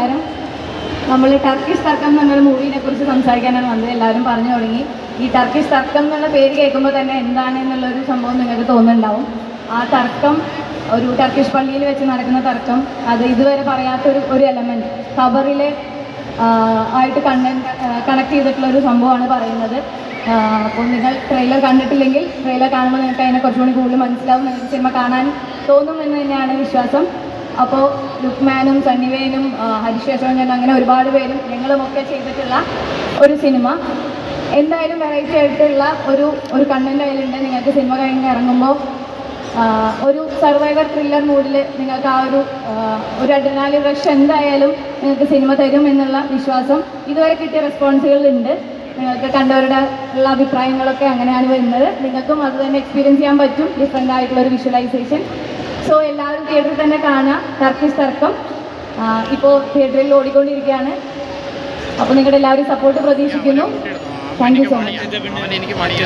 നമസ്കാരം. നമ്മൾ ടർക്കിഷ് തർക്കം എന്നൊരു മൂവിനെ കുറിച്ച് സംസാരിക്കാനാണ് വന്നത്. എല്ലാവരും പറഞ്ഞു തുടങ്ങി. ഈ ടർക്കിഷ് തർക്കം എന്നുള്ള പേര് കേൾക്കുമ്പോൾ തന്നെ എന്താണ് എന്നുള്ളൊരു സംഭവം നിങ്ങൾക്ക് തോന്നുന്നുണ്ടാവും. ആ തർക്കം ഒരു ടർക്കിഷ് പള്ളിയിൽ വെച്ച് നടക്കുന്ന തർക്കം അത് ഇതുവരെ പറയാത്തൊരു ഒരു എലമെന്റ് ഖബറിലെ ആയിട്ട് കണ്ടന്റ് കണക്ട് ചെയ്തിട്ടുള്ള ഒരു സംഭവമാണ് പറയുന്നത്. അപ്പോൾ നിങ്ങൾ ട്രെയിലർ കണ്ടിട്ടില്ലെങ്കിൽ ട്രെയിലർ കാണുമ്പോൾ നിങ്ങൾക്ക് അതിനെ കുറച്ചുകൂടി കൂടുതൽ മനസ്സിലാവും. നിങ്ങൾക്ക് സിനിമ കാണാൻ തോന്നും എന്ന് തന്നെയാണ് വിശ്വാസം. അപ്പോൾ ലുക്മാനും സണ്ണിവേനും ഹരിശേഷവനും അങ്ങനെ ഒരുപാട് പേരും ഞങ്ങളുമൊക്കെ ചെയ്തിട്ടുള്ള ഒരു സിനിമ. എന്തായാലും വെറൈറ്റി ആയിട്ടുള്ള ഒരു ഒരു കണ്ണന്റെ അതിലുണ്ട് നിങ്ങൾക്ക് സിനിമ കഴിഞ്ഞ് ഇറങ്ങുമ്പോൾ ഒരു സർവൈവർ ത്രില്ലർ മൂഡിൽ നിങ്ങൾക്ക് ആ ഒരു ഒരു അഡ്രിനാലി റഷ് എന്തായാലും നിങ്ങൾക്ക് സിനിമ തരും എന്നുള്ള വിശ്വാസം ഇതുവരെ കിട്ടിയ റെസ്പോൺസുകളുണ്ട് നിങ്ങൾക്ക് കണ്ടവരുടെ ഉള്ള അഭിപ്രായങ്ങളൊക്കെ അങ്ങനെയാണ് വരുന്നത്. നിങ്ങൾക്കും അത് തന്നെ എക്സ്പീരിയൻസ് ചെയ്യാൻ പറ്റും. ഡിഫറെന്റ് ആയിട്ടുള്ള ഒരു വിഷ്വലൈസേഷൻ സോ എല്ലാവരും തിയേറ്ററിൽ തന്നെ കാണാം. ടർക്കിഷ് തർക്കം ഇപ്പോൾ തിയേറ്ററിൽ ഓടിക്കൊണ്ടിരിക്കുകയാണ്. അപ്പോൾ നിങ്ങളുടെ എല്ലാവരും സപ്പോർട്ട് പ്രതീക്ഷിക്കുന്നു. Thank you so much